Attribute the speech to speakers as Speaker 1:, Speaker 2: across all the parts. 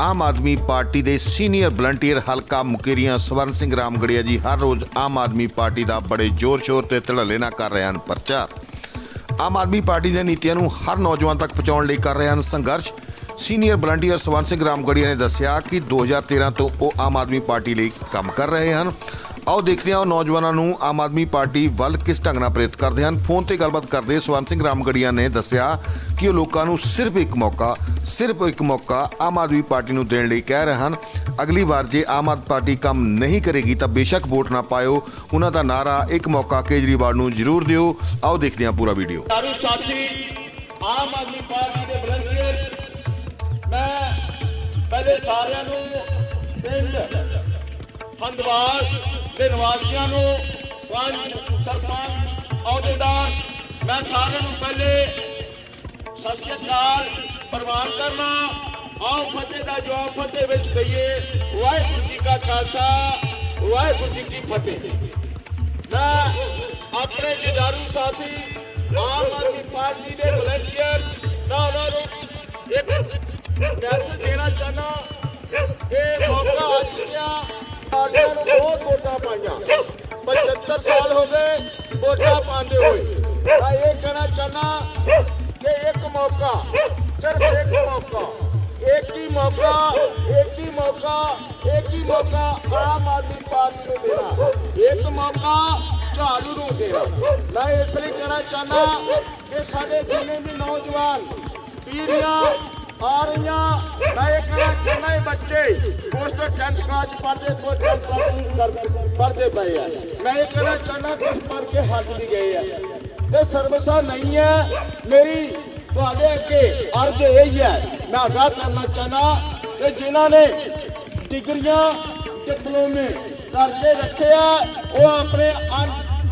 Speaker 1: ਆਮ Aadmi party ਦੇ senior volunteer ਹਲਕਾ ਮੁਕੇਰੀਆਂ ਸਵਰਨ ਸਿੰਘ ਰਾਮਗੜੀਆ ਜੀ ਹਰ ਰੋਜ਼ ਆਮ ਆਦਮੀ ਪਾਰਟੀ ਦਾ ਬੜੇ ਜ਼ੋਰ-ਸ਼ੋਰ ਤੇ ਧੜੱਲੇ ਨਾਲ ਕਰ ਰਹੇ ਹਨ ਪ੍ਰਚਾਰ। ਆਮ ਆਦਮੀ ਪਾਰਟੀ ਦੀਆਂ ਨੀਤੀਆਂ ਨੂੰ ਹਰ ਨੌਜਵਾਨ ਤੱਕ ਪਹੁੰਚਾਉਣ ਲਈ ਕਰ ਰਹੇ ਹਨ ਸੰਘਰਸ਼। ਸੀਨੀਅਰ ਵਲੰਟੀਅਰ ਸਵਰਨ ਸਿੰਘ ਰਾਮਗੜੀਆ ਨੇ ਦੱਸਿਆ ਕਿ 2013 ਤੋਂ ਉਹ ਆਮ ਆਦਮੀ ਪਾਰਟੀ ਲਈ ਕੰਮ ਕਰ ਰਹੇ ਹਨ। ਆਓ ਦੇਖਦੇ ਹਾਂ ਉਹ ਨੌਜਵਾਨਾਂ ਨੂੰ ਆਮ ਆਦਮੀ ਪਾਰਟੀ ਵੱਲ ਕਿਸ ਢੰਗ ਨਾਲ ਪ੍ਰੇਰਿਤ ਕਰਦੇ ਹਨ। ਫੋਨ ਤੇ ਗੱਲਬਾਤ ਕਰਦੇ ਸਵਰਨ ਸਿੰਘ ਰਾਮਗੜੀਆ ਨੇ ਦੱਸਿਆ ਕਿ ਉਹ ਲੋਕਾਂ ਨੂੰ ਸਿਰਫ ਇੱਕ ਮੌਕਾ, ਸਿਰਫ ਇੱਕ ਮੌਕਾ ਆਮ ਆਦਮੀ ਪਾਰਟੀ ਨੂੰ ਦੇਣ ਲਈ ਕਹਿ ਰਹੇ ਹਨ। ਅਗਲੀ ਵਾਰ ਜੇ ਆਮ ਆਦਮੀ ਪਾਰਟੀ ਕੰਮ ਨਹੀਂ ਕਰੇਗੀ ਤਾਂ ਬੇਸ਼ੱਕ ਵੋਟ ਨਾ ਪਾਇਓ। ਉਹਨਾਂ ਦਾ ਨਾਰਾ ਇੱਕ ਮੌਕਾ ਕੇਜਰੀਵਾਲ ਨੂੰ ਜ਼ਰੂਰ ਦਿਓ। ਆਓ ਦੇਖਦੇ ਹਾਂ ਪੂਰਾ ਵੀਡੀਓ।
Speaker 2: ਚਾਰੂ ਸਾਥੀ, ਆਮ ਆਦਮੀ ਪਾਰਟੀ ਦੇ ਵਲੰਟੀਅਰ ਮੈਂ ਪਹਿਲੇ ਸਾਰਿਆਂ ਨੂੰ ਪਿੰਡ ਹੰਦਵਾਸ ਦੇ ਨਿਵਾਸੀਆਂ ਨੂੰ ਪੰਜ ਸਰਪੰਚ, ਅਹੁਦੇਦਾਰ, ਮੈਂ ਸਾਰਿਆਂ ਨੂੰ ਪਹਿਲੇ ਸਤਿ ਸ਼੍ਰੀ ਅਕਾਲ ਪ੍ਰਵਾਨ ਕਰਨਾ, ਆਓ ਫਤਿਹ ਦਾ ਜਵਾਬ ਫਤਿਹ ਵਿੱਚ ਦਈਏ। ਵਾਹਿਗੁਰੂ ਜੀ ਕਾ ਖਾਲਸਾ, ਵਾਹਿਗੁਰੂ ਜੀ ਕੀ ਫਤਿਹ। ਮੈਂ ਆਪਣੇ ਜਦਾਰੂ ਸਾਥੀ ਆਮ ਆਦਮੀ ਪਾਰਟੀ ਦੇ ਵਲੰਟੀਅਰ ਨਾ ਉਹਨਾਂ ਨੂੰ ਇੱਕ ਮੈਸੇਜ ਦੇਣਾ ਚਾਹਨਾ ਕਿ ਮੌਕਾ ਆ ਚੁੱਕਿਆ। ਸਾਡਿਆਂ ਨੂੰ ਬਹੁਤ ਵੋਟਾਂ ਪਾਈਆਂ 75 ਸਾਲ ਹੋ ਗਏ ਵੋਟਾਂ ਪਾਉਂਦੇ ਹੋਏ ਮੈਂ ਇਹ ਕਹਿਣਾ ਚਾਹਨਾ ਕਿ ਇੱਕ ਮੌਕਾ ਸਿਰਫ ਇੱਕ ਮੌਕਾ ਇੱਕ ਹੀ ਮੌਕਾ ਇੱਕ ਹੀ ਮੌਕਾ ਇੱਕ ਹੀ ਮੌਕਾ ਆਮ ਆਦਮੀ ਪਾਰਟੀ ਨੂੰ ਦੇਣਾ ਇੱਕ ਮੌਕਾ ਝਾੜੂ ਨੂੰ ਦੇਣਾ ਮੈਂ ਇਸ ਲਈ ਕਹਿਣਾ ਚਾਹਨਾ ਕਿ ਸਾਡੇ ਜਿੰਨੇ ਵੀ ਨੌਜਵਾਨ ਪੀੜ੍ਹੀਆਂ ਆ ਰਹੀਆਂ ਮੈਂ ਇਹ ਕਹਿਣਾ ਚਾਹਨਾ ਇਹ ਬੱਚੇ ਉਸ ਤੋਂ 10th ਕਲਾਸ ਪੜ੍ਹਦੇ ਕੋਈ ਟੈਂਥ ਪੜ੍ਹਦੇ ਪਏ ਆ। ਮੈਂ ਇਹ ਕਹਿਣਾ ਚਾਹਨਾ ਕਿ ਪੜ੍ਹ ਕੇ ਹੱਥ ਵੀ ਗਏ ਆ। ਤੇ ਸਰਵਿਸਾਂ ਨਹੀਂ ਹੈ, ਮੇਰੀ ਤੁਹਾਡੇ ਅੱਗੇ ਅਰਜ਼ ਇਹ ਹੈ। ਮੈਂ ਆਗਾਹ ਕਰਨਾ ਚਾਹਨਾ ਕਿ ਜਿਨ੍ਹਾਂ ਨੇ ਡਿਗਰੀਆਂ, ਡਿਪਲੋਮੇ ਕਰਕੇ ਰੱਖੇ ਆ, ਉਹ ਆਪਣੇ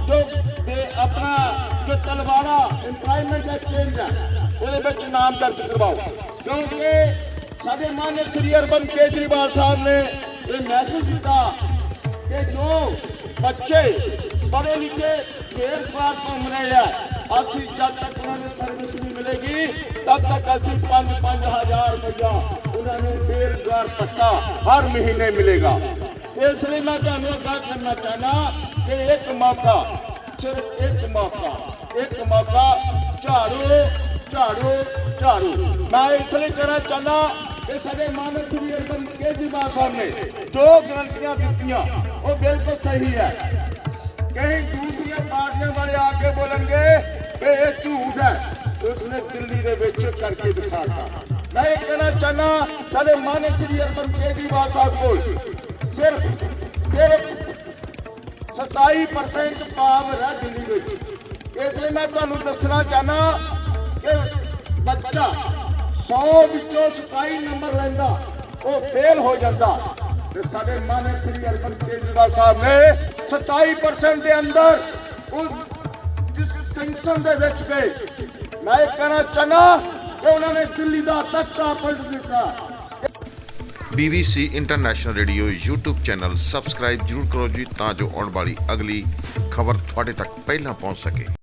Speaker 2: ਜੋ ਆਪਣਾ ਜੋ ਤਲਵਾੜਾ ਇੰਪਲੋਇਮੈਂਟ ਐਕਸਚੇਂਜ ਹੈ ਉਹਦੇ ਵਿੱਚ ਨਾਮ ਦਰਜ ਕਰਵਾਓ। ਕਿਉਂਕਿ ਸਾਡੇ ਮਾਨਯ ਸ੍ਰੀ ਅਰਬਨ ਕੇਜਰੀਵਾਲ ਸਾਹਿਬ ਨੇ ਇਹ ਮੈਸੇਜ ਦਿੱਤਾ ਕਿ ਜੋ ਬੱਚੇ ਪੜ੍ਹੇ ਲਿਖੇ ਬੇਰੁਜ਼ਗਾਰ ਘੁੰਮ ਰਹੇ ਆ, ਅਸੀਂ ਜਦ ਤੱਕ ਉਹਨਾਂ ਨੂੰ ਸਰਵਿਸ ਨਹੀਂ ਮਿਲੇਗੀ, ਤਦ ਤੱਕ ਅਸੀਂ 5-5000 ਰੁਪਇਆ ਉਹਨਾਂ ਨੂੰ ਬੇਰੁਜ਼ਗਾਰ ਪੱਤਾ ਹਰ ਮਹੀਨੇ ਮਿਲੇਗਾ। ਇਸ ਲਈ ਮੈਂ ਤੁਹਾਨੂੰ ਅਗਾਹ ਕਰਨਾ ਚਾਹਨਾ ਕਿ ਇੱਕ ਮੌਕਾ, ਸਿਰਫ ਇੱਕ ਮੌਕਾ ਇੱਕ ਮੌਕਾ ਝਾੜੂ ਝਾੜੂ ਝਾੜੂ। ਮੈਂ ਇਸ ਲਈ ਕਹਿਣਾ ਚਾਹਨਾ ਕਿ ਸਾਡੇ ਮਾਨਵ ਸ੍ਰੀ ਅਰਬਨ ਕੇਜਰੀਵਾਲ ਸਾਹਿਬ ਨੇ ਜੋ ਗਰੰਟੀਆਂ ਦਿੱਤੀਆਂ ਉਹ ਬਿਲਕੁਲ ਸਹੀ ਹੈ। ਕਈ ਦੂਸਰੀਆਂ ਪਾਰਟੀਆਂ ਵਾਲੇ ਆ ਕੇ ਬੋਲਣਗੇ ਕਿ ਇਹ ਝੂਠ ਹੈ। ਉਸਨੇ ਦਿੱਲੀ ਦੇ ਵਿੱਚ ਕਰਕੇ ਦਿਖਾਤਾ। ਮੈਂ ਇਹ ਕਹਿਣਾ ਚਾਹਨਾ ਸਾਡੇ ਮਾਨਵ ਸ੍ਰੀ ਅਰਬਨ ਕੇਜਰੀਵਾਲ ਸਾਹਿਬ ਕੋਲ? ਸਿਰਫ ਸਿਰਫ 27% ਪਾਵਰ ਹੈ ਦਿੱਲੀ ਵਿੱਚ। ਇਸ ਲਈ ਮੈਂ ਤੁਹਾਨੂੰ ਦੱਸਣਾ ਚਾਹਨਾ ਕਿ ਬੱਚਾ 100 ਵਿੱਚੋਂ 27 ਨੰਬਰ ਲੈਂਦਾ, ਉਹ ਫੇਲ ਹੋ ਜਾਂਦਾ। ਤੇ ਸਾਡੇ ਮਾਨੇ ਸ੍ਰੀ ਅਰਬਨ ਕੇਜਰੀਵਾਲ ਸਾਹਿਬ ਨੇ 27% ਦੇ ਅੰਦਰ ਉਸ ਡਿਸਟਿੰਕਸ਼ਨ ਦੇ ਵਿੱਚ ਗਏ। ਮੈਂ ਕਹਿਣਾ ਚਾਹਨਾ ਕਿ ਉਹਨਾਂ ਨੇ ਦਿੱਲੀ ਦਾ ਤਖਤਾ ਪਲਟ ਦਿੱਤਾ।
Speaker 1: BBC international radio YouTube channel subscribe ਜਰੂਰ ਕਰੋ ਜੀ, ਤਾਂ ਜੋ ਆਉਣ ਵਾਲੀ ਅਗਲੀ ਖਬਰ ਤੁਹਾਡੇ ਤੱਕ ਪਹਿਲਾਂ ਪਹੁੰਚ ਸਕੇ।